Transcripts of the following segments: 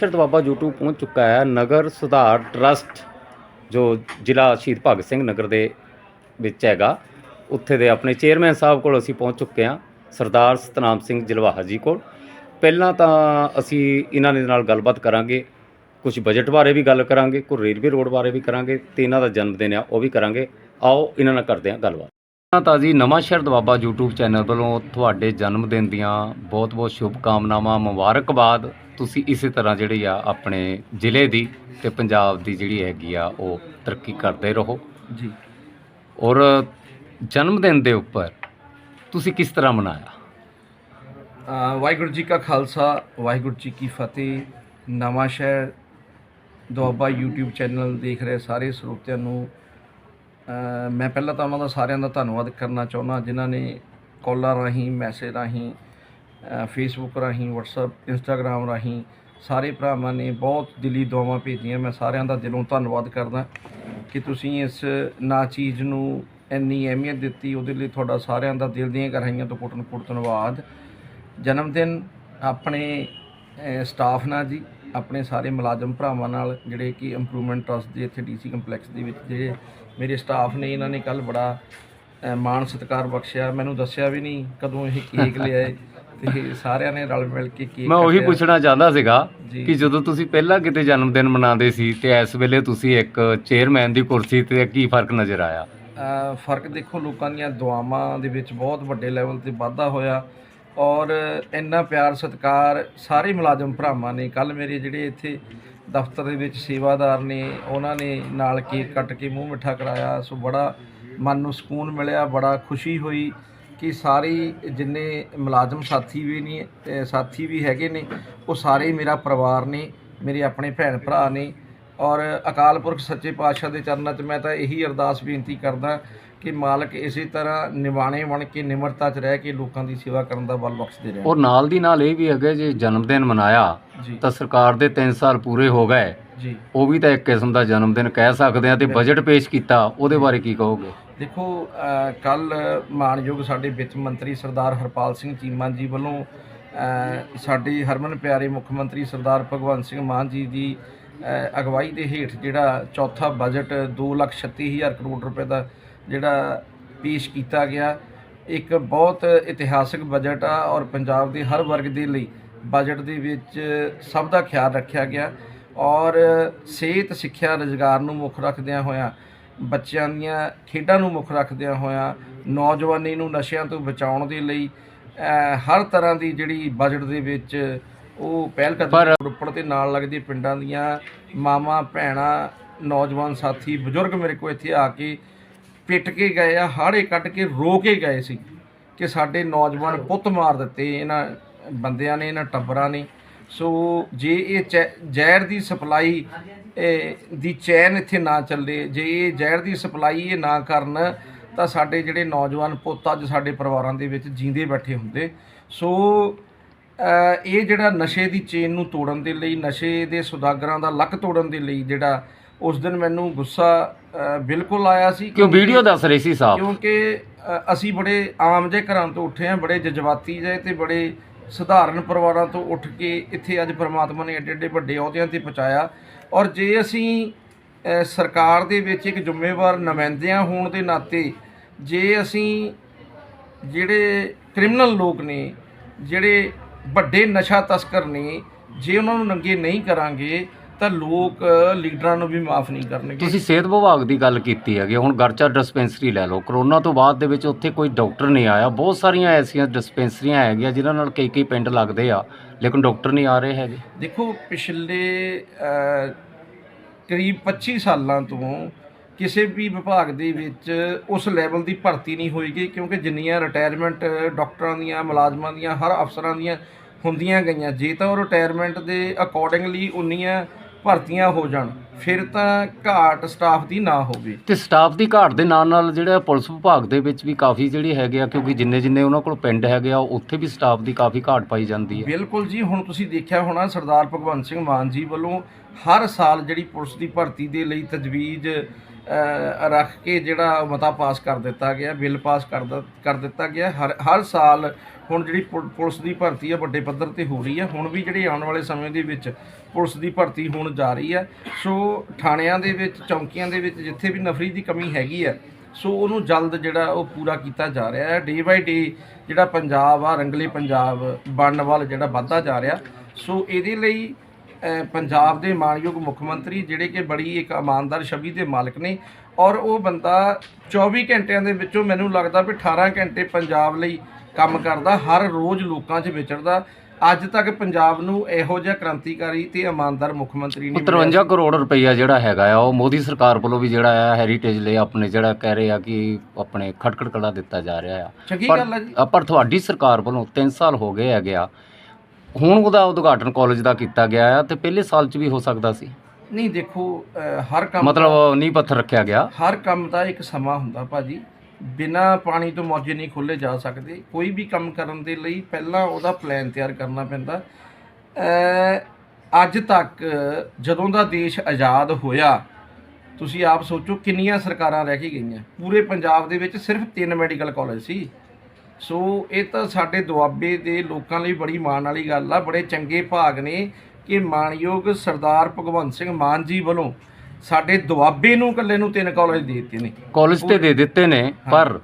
ਸ਼ਰਤ ਬਾਬਾ YouTube ਪਹੁੰਚ ਚੁੱਕਾ ਹੈ ਨਗਰ ਸੁਧਾਰ ਟਰਸਟ, ਜੋ ਜ਼ਿਲ੍ਹਾ ਸ਼ਹੀਦ ਭਗਤ ਸਿੰਘ ਨਗਰ ਦੇ ਵਿੱਚ ਹੈਗਾ, ਉੱਥੇ ਦੇ ਆਪਣੇ ਚੇਅਰਮੈਨ ਸਾਹਿਬ ਕੋਲ ਅਸੀਂ ਪਹੁੰਚ ਚੁੱਕੇ ਹਾਂ, ਸਰਦਾਰ ਸਤਨਾਮ ਸਿੰਘ ਜਲਵਾਹਾ ਜੀ ਕੋਲ। ਪਹਿਲਾਂ ਤਾਂ ਅਸੀਂ ਇਹਨਾਂ ਦੇ ਨਾਲ ਗੱਲਬਾਤ ਕਰਾਂਗੇ ਕੁਝ ਬਜਟ ਬਾਰੇ ਵੀ ਗੱਲ ਕਰਾਂਗੇ ਕੋਈ ਰੇਲਵੇ ਰੋਡ ਬਾਰੇ ਵੀ ਕਰਾਂਗੇ ਤੇ ਇਹਨਾਂ ਦਾ ਜਨਮ ਦਿਨ ਆ, ਉਹ ਵੀ ਕਰਾਂਗੇ। ਆਓ ਇਹਨਾਂ ਨਾਲ ਕਰਦੇ ਹਾਂ ਗੱਲਬਾਤ। ਪਹਿਲਾਂ ਤਾਂ ਜੀ, ਨਵਾਂ ਸ਼ਹਿਰ ਬਾਬਾ YouTube ਚੈਨਲ ਵੱਲੋਂ ਤੁਹਾਡੇ ਜਨਮ ਦਿਨ ਦੀਆਂ ਬਹੁਤ-ਬਹੁਤ ਸ਼ੁਭ ਕਾਮਨਾਵਾਂ ਮੁਬਾਰਕਬਾਦ। ਤੁਸੀਂ ਇਸੇ ਤਰ੍ਹਾਂ ਜਿਹੜੀ ਆ ਆਪਣੇ ਜ਼ਿਲ੍ਹੇ ਦੀ ਤੇ ਪੰਜਾਬ ਦੀ ਜਿਹੜੀ ਹੈਗੀ ਆ ਉਹ ਤਰੱਕੀ ਕਰਦੇ ਰਹੋ। ਜੀ। ਔਰ ਜਨਮ ਦਿਨ ਦੇ ਉੱਪਰ ਤੁਸੀਂ ਕਿਸ ਤਰ੍ਹਾਂ ਮਨਾਇਆ? ਵਾਹਿਗੁਰੂ ਜੀ ਕਾ ਖਾਲਸਾ ਵਾਹਿਗੁਰੂ ਜੀ ਕੀ ਫਤਿਹ। ਨਵਾਂ ਸ਼ਹਿਰ ਦੁਆਬਾ YouTube ਚੈਨਲ ਦੇਖ ਰਹੇ ਸਾਰੇ ਸਰੋਤਿਆਂ ਨੂੰ। ਮੈਂ ਪਹਿਲਾਂ ਤਾਂ ਉਹਨਾਂ ਦਾ ਸਾਰਿਆਂ ਦਾ ਧੰਨਵਾਦ ਕਰਨਾ ਚਾਹੁੰਦਾ ਜਿਨ੍ਹਾਂ ਨੇ ਕਾਲਾਂ ਰਾਹੀਂ ਮੈਸੇਜ ਰਾਹੀਂ ਫੇਸਬੁੱਕ ਰਾਹੀਂ, WhatsApp, Instagram ਰਾਹੀਂ ਸਾਰੇ ਭਰਾਵਾਂ ਨੇ ਬਹੁਤ ਦਿਲੀ ਦੁਆਵਾਂ ਭੇਜੀਆਂ। ਮੈਂ ਸਾਰਿਆਂ ਦਾ ਦਿਲੋਂ ਧੰਨਵਾਦ ਕਰਦਾ ਕਿ ਤੁਸੀਂ ਇਸ ਨਾ ਚੀਜ਼ ਨੂੰ ਇੰਨੀ ਅਹਿਮੀਅਤ ਦਿੱਤੀ। ਉਹਦੇ ਲਈ ਤੁਹਾਡਾ ਸਾਰਿਆਂ ਦਾ ਦਿਲ ਦੀਆਂ ਗਹਿਰਾਈਆਂ ਤੋਂ ਕੋਟਨ ਕੋਟ ਧੰਨਵਾਦ। ਜਨਮ ਦਿਨ ਆਪਣੇ ਸਟਾਫ ਨਾਲ ਜੀ, ਆਪਣੇ ਸਾਰੇ ਮੁਲਾਜ਼ਮ ਭਰਾਵਾਂ ਨਾਲ, ਜਿਹੜੇ ਕਿ ਇੰਪਰੂਵਮੈਂਟ ਟਰਸਟ ਦੇ ਇੱਥੇ ਡੀਸੀ ਕੰਪਲੈਕਸ ਦੇ ਵਿੱਚ ਜਿਹੜੇ ਮੇਰੇ ਸਟਾਫ ਨੇ, ਇਹਨਾਂ ਨੇ ਕੱਲ ਬੜਾ ਮਾਣ ਸਤਿਕਾਰ ਬਖਸ਼ਿਆ ਮੈਨੂੰ ਦੱਸਿਆ ਵੀ ਨਹੀਂ ਕਦੋਂ ਇਹ ਕੇਕ ਲਿਆਏ ਤੇ ਸਾਰਿਆਂ ਨੇ ਰਲ ਮਿਲ ਕੇ ਕੇਕ ਮੈਂ ਉਹੀ। ਪੁੱਛਣਾ ਚਾਹੁੰਦਾ ਸੀਗਾ। ਕਿ ਜਦੋਂ ਤੁਸੀਂ ਪਹਿਲਾਂ ਕਿਤੇ ਜਨਮ ਦਿਨ ਮਨਾਉਂਦੇ ਸੀ ਤੇ ਇਸ ਵੇਲੇ ਤੁਸੀਂ ਇੱਕ ਚੇਅਰਮੈਨ ਦੀ ਕੁਰਸੀ ਤੇ ਕੀ ਫ਼ਰਕ ਨਜ਼ਰ ਆਇਆ ਫ਼ਰਕ ਦੇਖੋ ਲੋਕਾਂ ਦੀਆਂ ਦੁਆਵਾਂ ਦੇ ਵਿੱਚ ਬਹੁਤ ਵੱਡੇ ਲੈਵਲ ਤੇ ਵਾਧਾ ਹੋਇਆ ਔਰ ਇੰਨਾ ਪਿਆਰ ਸਤਿਕਾਰ ਸਾਰੇ ਮੁਲਾਜ਼ਮ ਭਰਾਵਾਂ ਨੇ ਕੱਲ ਮੇਰੇ ਜਿਹੜੇ ਇੱਥੇ ਦਫ਼ਤਰ ਦੇ ਵਿੱਚ ਸੇਵਾਦਾਰ ਨੇ ਉਹਨਾਂ ਨੇ ਨਾਲ ਕੇਕ ਕੱਟ ਕੇ ਮੂੰਹ ਮਿੱਠਾ ਕਰਾਇਆ ਸੋ ਬੜਾ ਮਨ ਨੂੰ ਸਕੂਨ ਮਿਲਿਆ ਬੜਾ ਖੁਸ਼ੀ ਹੋਈ ਕਿ ਸਾਰੇ ਜਿੰਨੇ ਮੁਲਾਜ਼ਮ ਸਾਥੀ ਵੀ ਨੇ ਅ, ਸਾਥੀ ਵੀ ਹੈਗੇ ਨੇ ਉਹ ਸਾਰੇ ਮੇਰਾ ਪਰਿਵਾਰ ਨੇ ਮੇਰੇ ਆਪਣੇ ਭੈਣ ਭਰਾ ਨੇ ਔਰ ਅਕਾਲ ਪੁਰਖ ਸੱਚੇ ਪਾਤਸ਼ਾਹ ਦੇ ਚਰਨਾਂ 'ਚ ਮੈਂ ਤਾਂ ਇਹੀ ਅਰਦਾਸ ਬੇਨਤੀ ਕਰਦਾ ਕਿ ਮਾਲਕ ਇਸੇ ਤਰ੍ਹਾਂ ਨਿਵਾਣੇ ਬਣ ਕੇ ਨਿਮਰਤਾ 'ਚ ਰਹਿ ਕੇ ਲੋਕਾਂ ਦੀ ਸੇਵਾ ਕਰਨ ਦਾ ਬਲ ਬਖਸ਼ਦੇ ਰਹਿਣ ਔਰ ਨਾਲ ਦੀ ਨਾਲ ਇਹ ਵੀ ਹੈਗਾ ਜੇ ਜਨਮ ਦਿਨ ਮਨਾਇਆ ਤਾਂ ਸਰਕਾਰ ਦੇ 3 ਸਾਲ ਪੂਰੇ ਹੋ ਗਏ। ਜੀ। ਉਹ ਵੀ ਤਾਂ ਇੱਕ ਕਿਸਮ ਦਾ ਜਨਮ ਦਿਨ ਕਹਿ ਸਕਦੇ ਆ ਤੇ ਬਜਟ ਪੇਸ਼ ਕੀਤਾ ਉਹਦੇ ਬਾਰੇ ਕੀ ਕਹੋਗੇ? ਦੇਖੋ ਕੱਲ ਮਾਨਯੋਗ ਸਾਡੇ ਵਿੱਤ ਮੰਤਰੀ ਸਰਦਾਰ ਹਰਪਾਲ ਸਿੰਘ ਚੀਮਾ ਜੀ ਵੱਲੋਂ ਸਾਡੇ ਹਰਮਨ ਪਿਆਰੇ ਮੁੱਖ ਮੰਤਰੀ ਸਰਦਾਰ ਭਗਵੰਤ ਸਿੰਘ ਮਾਨ ਜੀ ਦੀ ਅਗਵਾਈ ਦੇ ਹੇਠ ਜਿਹੜਾ ਚੌਥਾ ਬਜਟ 236000 ਕਰੋੜ ਰੁਪਏ ਦਾ ਜਿਹੜਾ ਪੇਸ਼ ਕੀਤਾ ਗਿਆ, ਇੱਕ ਬਹੁਤ ਇਤਿਹਾਸਕ ਬਜਟ ਆ ਔਰ ਪੰਜਾਬ ਦੇ ਹਰ ਵਰਗ ਦੇ ਲਈ ਬਜਟ ਦੇ ਵਿੱਚ ਸਭ ਦਾ ਖਿਆਲ ਰੱਖਿਆ ਗਿਆ ਔਰ ਸਿਹਤ, ਸਿੱਖਿਆ, ਰੁਜ਼ਗਾਰ ਨੂੰ ਮੁੱਖ ਰੱਖਦਿਆਂ ਹੋਇਆਂ ਬੱਚਿਆਂ ਦੀਆਂ ਖੇਡਾਂ ਨੂੰ ਮੁੱਖ ਰੱਖਦਿਆਂ ਹੋਇਆਂ ਨੌਜਵਾਨੀ ਨੂੰ ਨਸ਼ਿਆਂ ਤੋਂ ਬਚਾਉਣ ਦੇ ਲਈ ਹਰ ਤਰ੍ਹਾਂ ਦੀ ਜਿਹੜੀ ਬਜਟ ਦੇ ਵਿੱਚ ਉਹ ਪਹਿਲ ਕਦਮ ਰੁੱਪੜ ਤੇ ਨਾਲ ਲੱਗਦੇ ਪਿੰਡਾਂ ਦੀਆਂ ਮਾਵਾਂ ਭੈਣਾਂ ਨੌਜਵਾਨ ਸਾਥੀ ਬਜ਼ੁਰਗ ਮੇਰੇ ਕੋਲ ਇੱਥੇ ਆ ਕੇ ਪਿੱਟ ਕੇ ਗਏ ਆ ਹਾੜੇ ਕੱਢ ਕੇ ਰੋ ਕੇ ਗਏ ਸੀ ਕਿ ਸਾਡੇ ਨੌਜਵਾਨ ਪੁੱਤ ਮਾਰ ਦਿੱਤੇ ਇਹਨਾਂ ਬੰਦਿਆਂ ਨੇ ਇਹਨਾਂ ਟੱਬਰਾਂ ਨੇ। ਸੋ ਜੇ ਇਹ ਜ਼ਹਿਰ ਦੀ ਸਪਲਾਈ ਦੀ ਚੈਨ ਇੱਥੇ ਨਾ ਚੱਲੇ ਜੇ ਇਹ ਜ਼ਹਿਰ ਦੀ ਸਪਲਾਈ ਇਹ ਨਾ ਕਰਨ ਤਾਂ ਸਾਡੇ ਜਿਹੜੇ ਨੌਜਵਾਨ ਪੁੱਤ ਅੱਜ ਸਾਡੇ ਪਰਿਵਾਰਾਂ ਦੇ ਵਿੱਚ ਜੀਂਦੇ ਬੈਠੇ ਹੁੰਦੇ। ਸੋ ਇਹ ਜਿਹੜਾ ਨਸ਼ੇ ਦੀ ਚੇਨ ਨੂੰ ਤੋੜਨ ਦੇ ਲਈ ਨਸ਼ੇ ਦੇ ਸੁਦਾਗਰਾਂ ਦਾ ਲੱਕ ਤੋੜਨ ਦੇ ਲਈ ਜਿਹੜਾ ਉਸ ਦਿਨ ਮੈਨੂੰ ਗੁੱਸਾ ਬਿਲਕੁਲ ਆਇਆ ਸੀ ਕਿਉਂ ਵੀਡੀਓ ਦੱਸ ਰਹੀ ਸੀ ਸਾਹਿਬ ਕਿਉਂਕਿ ਅਸੀਂ ਬੜੇ ਆਮ ਜਿਹੇ ਘਰਾਂ ਤੋਂ ਉੱਠੇ ਹਾਂ ਬੜੇ ਜਜ਼ਬਾਤੀ ਜਿਹੇ ਤੇ ਬੜੇ ਸਧਾਰਨ ਪਰਿਵਾਰਾਂ ਤੋਂ ਉੱਠ ਕੇ ਇੱਥੇ ਅੱਜ ਪ੍ਰਮਾਤਮਾ ਨੇ ਏਡੇ ਏਡੇ ਵੱਡੇ ਅਹੁਦਿਆਂ ਤੇ ਪਹੁੰਚਾਇਆ। ਔਰ ਜੇ ਅਸੀਂ ਸਰਕਾਰ ਦੇ ਵਿੱਚ ਇੱਕ ਜ਼ਿੰਮੇਵਾਰ ਨੁਮਾਇੰਦਿਆਂ ਹੋਣ ਦੇ ਨਾਤੇ ਜੇ ਅਸੀਂ ਜਿਹੜੇ ਕ੍ਰਿਮੀਨਲ ਲੋਕ ਨੇ, ਜਿਹੜੇ ਵੱਡੇ ਨਸ਼ਾ ਤਸਕਰ ਨੇ, ਜੇ ਉਹਨਾਂ ਨੂੰ ਨੰਗੇ ਨਹੀਂ ਕਰਾਂਗੇ ਤਾਂ ਲੋਕ ਲੀਡਰਾਂ ਨੂੰ ਵੀ ਮਾਫ ਨਹੀਂ ਕਰਨਗੇ। ਤੁਸੀਂ ਸਿਹਤ ਵਿਭਾਗ ਦੀ ਗੱਲ ਕੀਤੀ ਹੈਗੀ ਹੁਣ ਗਰਚਾ ਡਿਸਪੈਂਸਰੀ ਲੈ ਲਓ। ਕਰੋਨਾ ਤੋਂ ਬਾਅਦ ਦੇ ਵਿੱਚ ਉੱਥੇ ਕੋਈ ਡਾਕਟਰ ਨਹੀਂ ਆਇਆ। ਬਹੁਤ ਸਾਰੀਆਂ ਐਸੀਆਂ ਡਿਸਪੈਂਸਰੀਆਂ ਹੈਗੀਆਂ ਜਿਨ੍ਹਾਂ ਨਾਲ ਕਈ ਕਈ ਪਿੰਡ ਲੱਗਦੇ ਆ ਲੇਕਿਨ ਡਾਕਟਰ ਨਹੀਂ ਆ ਰਹੇ ਹੈਗੇ। ਦੇਖੋ ਪਿਛਲੇ ਕਰੀਬ 25 ਸਾਲਾਂ ਤੋਂ ਕਿਸੇ ਵੀ ਵਿਭਾਗ ਦੇ ਵਿੱਚ ਉਸ ਲੈਵਲ ਦੀ ਭਰਤੀ ਨਹੀਂ ਹੋਈਗੀ ਕਿਉਂਕਿ ਜਿੰਨੀਆਂ ਰਿਟਾਇਰਮੈਂਟ ਡਾਕਟਰਾਂ ਦੀਆਂ ਮੁਲਾਜ਼ਮਾਂ ਦੀਆਂ ਹਰ ਅਫਸਰਾਂ ਦੀਆਂ ਹੁੰਦੀਆਂ ਗਈਆਂ। ਜੇ ਤਾਂ ਉਹ ਰਿਟਾਇਰਮੈਂਟ ਦੇ ਅਕੋਰਡਿੰਗਲੀ ਉਨੀਆਂ ਭਰਤੀਆਂ ਹੋ ਜਾਣ ਫਿਰ ਤਾਂ ਘਾਟ ਸਟਾਫ ਦੀ ਨਾ ਹੋਵੇ। ਤੇ ਸਟਾਫ ਦੀ ਘਾਟ ਦੇ ਨਾਲ ਨਾਲ ਜਿਹੜਾ ਪੁਲਿਸ ਵਿਭਾਗ ਦੇ ਵਿੱਚ ਵੀ ਕਾਫੀ ਜਿਹੜੀ ਹੈਗੇ ਆ ਕਿਉਂਕਿ ਜਿੰਨੇ ਜਿੰਨੇ ਉਹਨਾਂ ਕੋਲ ਪਿੰਡ ਹੈਗੇ ਆ ਉੱਥੇ ਵੀ ਸਟਾਫ ਦੀ ਕਾਫੀ ਘਾਟ ਪਾਈ ਜਾਂਦੀ ਹੈ। ਬਿਲਕੁਲ ਜੀ ਹੁਣ ਤੁਸੀਂ ਦੇਖਿਆ ਹੋਣਾ ਸਰਦਾਰ ਭਗਵੰਤ ਸਿੰਘ ਮਾਨ ਜੀ ਵੱਲੋਂ ਹਰ ਸਾਲ ਜਿਹੜੀ ਪੁਲਿਸ ਦੀ ਭਰਤੀ ਦੇ ਲਈ ਤਜਵੀਜ਼ ਰੱਖ ਕੇ ਜਿਹੜਾ ਮਤਾ ਪਾਸ ਕਰ ਦਿੱਤਾ ਗਿਆ, ਬਿੱਲ ਪਾਸ ਕਰ ਕਰ ਦਿੱਤਾ ਗਿਆ। ਹਰ ਹਰ ਸਾਲ ਹੁਣ ਜਿਹੜੀ ਪੁ- ਪੁਲਿਸ ਦੀ ਭਰਤੀ ਹੈ ਵੱਡੇ ਪੱਧਰ ਤੇ ਹੋ ਰਹੀ ਹੈ ਹੁਣ ਵੀ ਜਿਹੜੀ ਆਉਣ ਵਾਲੇ ਸਮੇਂ ਦੇ ਵਿੱਚ ਪੁਲਿਸ ਦੀ ਭਰਤੀ ਹੋਣ ਜਾ ਰਹੀ ਹੈ ਸੋ ਥਾਣਿਆਂ ਦੇ ਵਿੱਚ, ਚੌਂਕੀਆਂ ਦੇ ਵਿੱਚ ਜਿੱਥੇ ਵੀ ਨਫਰੀ ਦੀ ਕਮੀ ਹੈਗੀ ਹੈ ਸੋ ਉਹਨੂੰ ਜਲਦ ਜਿਹੜਾ ਉਹ ਪੂਰਾ ਕੀਤਾ ਜਾ ਰਿਹਾ ਹੈ। ਡੇ ਬਾਈ ਡੇ ਜਿਹੜਾ ਪੰਜਾਬ ਆ, ਰੰਗਲੇ ਪੰਜਾਬ ਬਣਨ ਵੱਲ ਜਿਹੜਾ ਵੱਧਦਾ ਜਾ ਰਿਹਾ। ਸੋ ਇਹਦੇ ਲਈ ਪੰਜਾਬ ਦੇ ਮਾਨਯੋਗ ਮੁੱਖ ਮੰਤਰੀ ਜਿਹੜੇ ਕਿ ਬੜੀ ਇੱਕ ਇਮਾਨਦਾਰ ਛਵੀ ਦੇ ਮਾਲਕ ਨੇ ਔਰ ਉਹ ਬੰਦਾ 24 ਘੰਟਿਆਂ ਦੇ ਵਿੱਚੋਂ ਮੈਨੂੰ ਲੱਗਦਾ ਵੀ 18 ਘੰਟੇ ਪੰਜਾਬ ਲਈ ਕੰਮ ਕਰਦਾ ਹਰ ਰੋਜ਼ ਲੋਕਾਂ 'ਚ ਵਿਚਰਦਾ। ਅੱਜ ਤੱਕ ਪੰਜਾਬ ਨੂੰ ਇਹੋ ਜਿਹਾ ਕ੍ਰਾਂਤੀਕਾਰੀ ਤੇ ਇਮਾਨਦਾਰ ਮੁੱਖ ਮੰਤਰੀ ਨਹੀਂ ਮਿਲਿਆ। 53 ਕਰੋੜ ਰੁਪਈਆ ਜਿਹੜਾ ਹੈਗਾ ਆ ਉਹ ਮੋਦੀ ਸਰਕਾਰ ਵੱਲੋਂ ਵੀ ਜਿਹੜਾ ਆ ਹੈਰੀਟੇਜ ਲਈ ਆਪਣੇ ਜਿਹੜਾ ਕਹਿ ਰਹੇ ਆ ਕਿ ਆਪਣੇ ਖਟਖੜ ਕੜਾ ਦਿੱਤਾ ਜਾ ਰਿਹਾ ਆ। ਚੰਗੀ ਪਰ- ਗੱਲ ਹੈ ਜੀ। ਪਰ ਤੁਹਾਡੀ ਸਰਕਾਰ ਵੱਲੋਂ 3 ਸਾਲ ਹੋ ਗਏ ਹੈਗੇ ਆ ਹੁਣ ਉਹਦਾ ਉਦਘਾਟਨ ਕਾਲਜ ਦਾ ਕੀਤਾ ਗਿਆ ਆ ਤੇ ਪਹਿਲੇ ਸਾਲ 'ਚ ਵੀ ਹੋ ਸਕਦਾ ਸੀ। ਨਹੀਂ ਦੇਖੋ ਹਰ ਕੰਮ ਮਤਲਬ ਨੀਂਹ ਪੱਥਰ ਰੱਖਿਆ ਗਿਆ। ਹਰ ਕੰਮ ਦਾ ਇੱਕ ਸਮਾਂ ਹੁੰਦਾ ਭਾਜੀ। ਬਿਨਾ ਪਾਣੀ ਤੋਂ ਮੌਜੇ ਨਹੀਂ ਖੋਲੇ ਜਾ ਸਕਦੇ। ਕੋਈ ਵੀ ਕੰਮ ਕਰਨ ਦੇ ਲਈ ਪਹਿਲਾਂ ਉਹਦਾ ਪਲਾਨ ਤਿਆਰ ਕਰਨਾ ਪੈਂਦਾ। ਅੱਜ ਤੱਕ ਜਦੋਂ ਦਾ ਦੇਸ਼ ਆਜ਼ਾਦ ਹੋਇਆ ਤੁਸੀਂ ਆਪ ਸੋਚੋ ਕਿੰਨੀਆਂ ਸਰਕਾਰਾਂ ਰਹਿ ਕੇ ਗਈਆਂ। ਪੂਰੇ ਪੰਜਾਬ ਦੇ ਵਿੱਚ ਸਿਰਫ ਤਿੰਨ ਮੈਡੀਕਲ ਕਾਲਜ ਸੀ। ਸੋ ਇਹ ਤਾਂ ਸਾਡੇ ਦੁਆਬੇ ਦੇ ਲੋਕਾਂ ਲਈ ਬੜੀ ਮਾਣ ਵਾਲੀ ਗੱਲ ਆ। ਬੜੇ ਚੰਗੇ ਭਾਗ ਨੇ ਕਿ ਮਾਣਯੋਗ ਸਰਦਾਰ ਭਗਵੰਤ ਸਿੰਘ ਮਾਨ ਜੀ ਵੱਲੋਂ ਸਾਡੇ ਦੁਆਬੇ ਨੂੰ ਇਕੱਲੇ ਨੂੰ ਤਿੰਨ ਕਾਲਜ ਦੇ ਦਿੱਤੇ ਨੇ। ਕਾਲਜ ਤੇ ਦੇ ਦਿੱਤੇ ਨੇ ਪਰ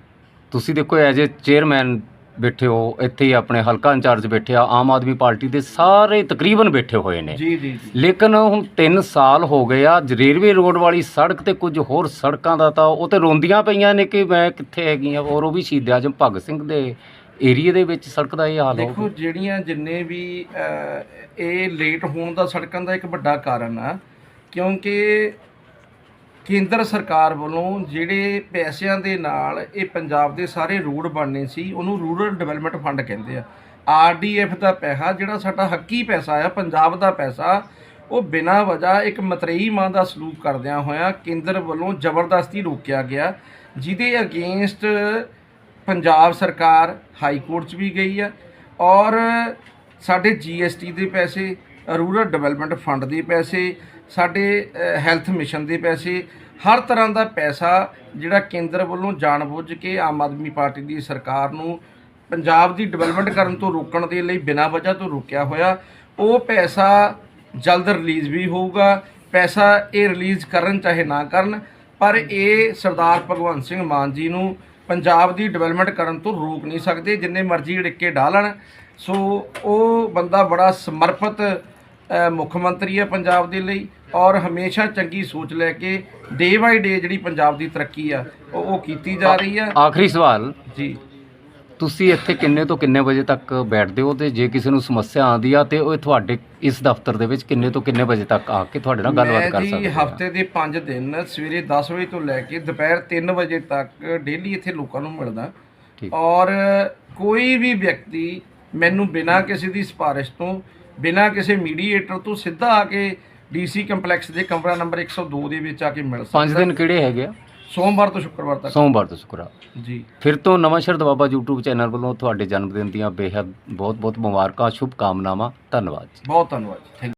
ਤੁਸੀਂ ਦੇਖੋ ਐਜ ਏ ਚੇਅਰਮੈਨ ਬੈਠੇ ਹੋ ਇੱਥੇ ਹੀ ਆਪਣੇ ਹਲਕਾ ਇੰਚਾਰਜ ਬੈਠੇ ਆ ਆਮ ਆਦਮੀ ਪਾਰਟੀ ਦੇ ਸਾਰੇ ਤਕਰੀਬਨ ਬੈਠੇ ਹੋਏ ਨੇ। ਜੀ ਜੀ ਲੇਕਿਨ ਹੁਣ 3 ਸਾਲ ਹੋ ਗਏ ਆ ਰੇਲਵੇ ਰੋਡ ਵਾਲੀ ਸੜਕ ਤੇ ਕੁਝ ਹੋਰ ਸੜਕਾਂ ਦਾ ਤਾਂ ਉਹ ਤੇ ਰੋਂਦੀਆਂ ਪਈਆਂ ਨੇ ਕਿ ਮੈਂ ਕਿੱਥੇ ਹੈਗੀ ਆ ਔਰ ਉਹ ਵੀ ਸ਼ਹੀਦ ਆਜਮ ਭਗਤ ਸਿੰਘ ਦੇ ਏਰੀਏ ਦੇ ਵਿੱਚ ਸੜਕ ਦਾ ਇਹ ਹਾਲ ਹੋ ਦੇਖੋ ਜਿਹੜੀਆਂ ਜਿੰਨੇ ਵੀ ਇਹ ਲੇਟ ਹੋਣ ਦਾ ਸੜਕਾਂ ਦਾ ਇੱਕ ਵੱਡਾ ਕਾਰਨ ਆ ਕਿਉਂਕਿ ਕੇਂਦਰ ਸਰਕਾਰ ਵੱਲੋਂ ਜਿਹੜੇ ਪੈਸਿਆਂ ਦੇ ਨਾਲ ਇਹ ਪੰਜਾਬ ਦੇ ਸਾਰੇ ਰੋਡ ਬਣਨੇ ਸੀ, ਉਹਨੂੰ ਰੂਰਲ ਡਿਵੈਲਪਮੈਂਟ ਫੰਡ ਕਹਿੰਦੇ ਆ। ਆਰਡੀਐਫ ਦਾ ਪੈਸਾ, ਜਿਹੜਾ ਸਾਡਾ ਹੱਕੀ ਪੈਸਾ ਆ, ਪੰਜਾਬ ਦਾ ਪੈਸਾ, ਉਹ ਬਿਨਾਂ ਵਜ੍ਹਾ ਇੱਕ ਮਤਰੇਈ ਮਾਂ ਦਾ ਸਲੂਕ ਕਰਦਿਆਂ ਹੋਇਆ ਕੇਂਦਰ ਵੱਲੋਂ ਜ਼ਬਰਦਸਤੀ ਰੋਕਿਆ ਗਿਆ, ਜਿਹਦੇ ਅਗੇਂਸਟ ਪੰਜਾਬ ਸਰਕਾਰ, ਹਾਈ ਕੋਰਟ 'ਚ ਵੀ ਗਈ ਆ, ਔਰ ਸਾਡੇ ਜੀਐਸਟੀ ਦੇ ਪੈਸੇ, ਰੂਰਲ ਡਿਵੈਲਪਮੈਂਟ ਫੰਡ ਦੇ ਪੈਸੇ ਸਾਡੇ ਹੈਲਥ ਮਿਸ਼ਨ ਦੇ ਪੈਸੇ, ਹਰ ਤਰ੍ਹਾਂ ਦਾ ਪੈਸਾ ਜਿਹੜਾ ਕੇਂਦਰ ਵੱਲੋਂ ਜਾਣਬੁੱਝ ਕੇ ਆਮ ਆਦਮੀ ਪਾਰਟੀ ਦੀ ਸਰਕਾਰ ਨੂੰ ਪੰਜਾਬ ਦੀ ਡਿਵੈਲਪਮੈਂਟ ਕਰਨ ਤੋਂ ਰੋਕਣ ਦੇ ਲਈ ਬਿਨਾਂ ਵਜ੍ਹਾ ਤੋਂ ਰੋਕਿਆ ਹੋਇਆ, ਉਹ ਪੈਸਾ ਜਲਦ ਰਿਲੀਜ਼ ਵੀ ਹੋਊਗਾ, ਪੈਸਾ ਇਹ ਰਿਲੀਜ਼ ਕਰਨ ਚਾਹੇ ਨਾ ਕਰਨ, ਪਰ ਇਹ ਸਰਦਾਰ ਭਗਵੰਤ ਸਿੰਘ ਮਾਨ ਜੀ ਨੂੰ ਪੰਜਾਬ ਦੀ ਡਿਵੈਲਪਮੈਂਟ ਕਰਨ ਤੋਂ ਰੋਕ ਨਹੀਂ ਸਕਦੇ, ਜਿੰਨੇ ਮਰਜ਼ੀ ੜਿੱਕੇ ਢਾਲਣ ਸੋ ਉਹ ਬੰਦਾ ਬੜਾ ਸਮਰਪਿਤ ਮੁੱਖ ਮੰਤਰੀ ਹੈ ਪੰਜਾਬ ਦੇ ਲਈ। ਔਰ ਹਮੇਸ਼ਾ ਚੰਗੀ ਸੋਚ ਲੈ ਕੇ ਡੇ ਬਾਈ ਡੇ ਜਿਹੜੀ ਪੰਜਾਬ ਦੀ ਤਰੱਕੀ ਆ ਉਹ ਉਹ ਕੀਤੀ ਜਾ ਰਹੀ ਆ। ਆਖਰੀ ਸਵਾਲ। ਜੀ। ਤੁਸੀਂ ਇੱਥੇ ਕਿੰਨੇ ਤੋਂ ਕਿੰਨੇ ਵਜੇ ਤੱਕ ਬੈਠਦੇ ਹੋ? ਤੇ ਜੇ ਕਿਸੇ ਨੂੰ ਸਮੱਸਿਆ ਆਉਂਦੀ ਆ ਤੇ ਉਹ ਤੁਹਾਡੇ ਇਸ ਦਫ਼ਤਰ ਦੇ ਵਿੱਚ ਕਿੰਨੇ ਤੋਂ ਕਿੰਨੇ ਵਜੇ ਤੱਕ ਆ ਕੇ ਤੁਹਾਡੇ ਨਾਲ ਗੱਲਬਾਤ ਕਰ ਸਕਦੇ ਜੀ ਹਫ਼ਤੇ ਦੇ 5 ਦਿਨ ਸਵੇਰੇ 10 ਵਜੇ ਤੋਂ ਲੈ ਕੇ ਦੁਪਹਿਰ 3 ਵਜੇ ਤੱਕ ਡੇਲੀ ਇੱਥੇ ਲੋਕਾਂ ਨੂੰ ਮਿਲਦਾ। ਔਰ ਕੋਈ ਵੀ ਵਿਅਕਤੀ ਮੈਨੂੰ ਬਿਨਾਂ ਕਿਸੇ ਦੀ ਸਿਫਾਰਿਸ਼ ਤੋਂ ਬਿਨਾਂ ਕਿਸੇ ਮੀਡੀਏਟਰ ਤੋਂ ਸਿੱਧਾ ਆ ਕੇ ਡੀਸੀ ਕੰਪਲੈਕਸ ਦੇ ਕਮਰਾ ਨੰਬਰ 102 ਦੇ ਵਿੱਚ ਆ ਕੇ ਮਿਲ ਪੰਜ ਸਕਦਾ ਦਿਨ ਕਿਹੜੇ ਹੈਗੇ ਆ? ਸੋਮਵਾਰ ਤੋਂ ਸ਼ੁੱਕਰਵਾਰ ਤੱਕ। ਸੋਮਵਾਰ ਤੋਂ ਸ਼ੁੱਕਰਵਾਰ। ਜੀ। ਫਿਰ ਤੋਂ ਨਵਾਂ ਸ਼ਹਿਰ ਦਵਾਬਾ YouTube ਚੈਨਲ ਵੱਲੋਂ ਤੁਹਾਡੇ ਜਨਮ ਦਿਨ ਦੀਆਂ ਬੇਹੱਦ ਬਹੁਤ ਬਹੁਤ ਮੁਬਾਰਕਾਂ ਸ਼ੁਭ ਕਾਮਨਾਵਾਂ ਧੰਨਵਾਦ ਜੀ। ਬਹੁਤ ਧੰਨਵਾਦ ਥੈਂਕ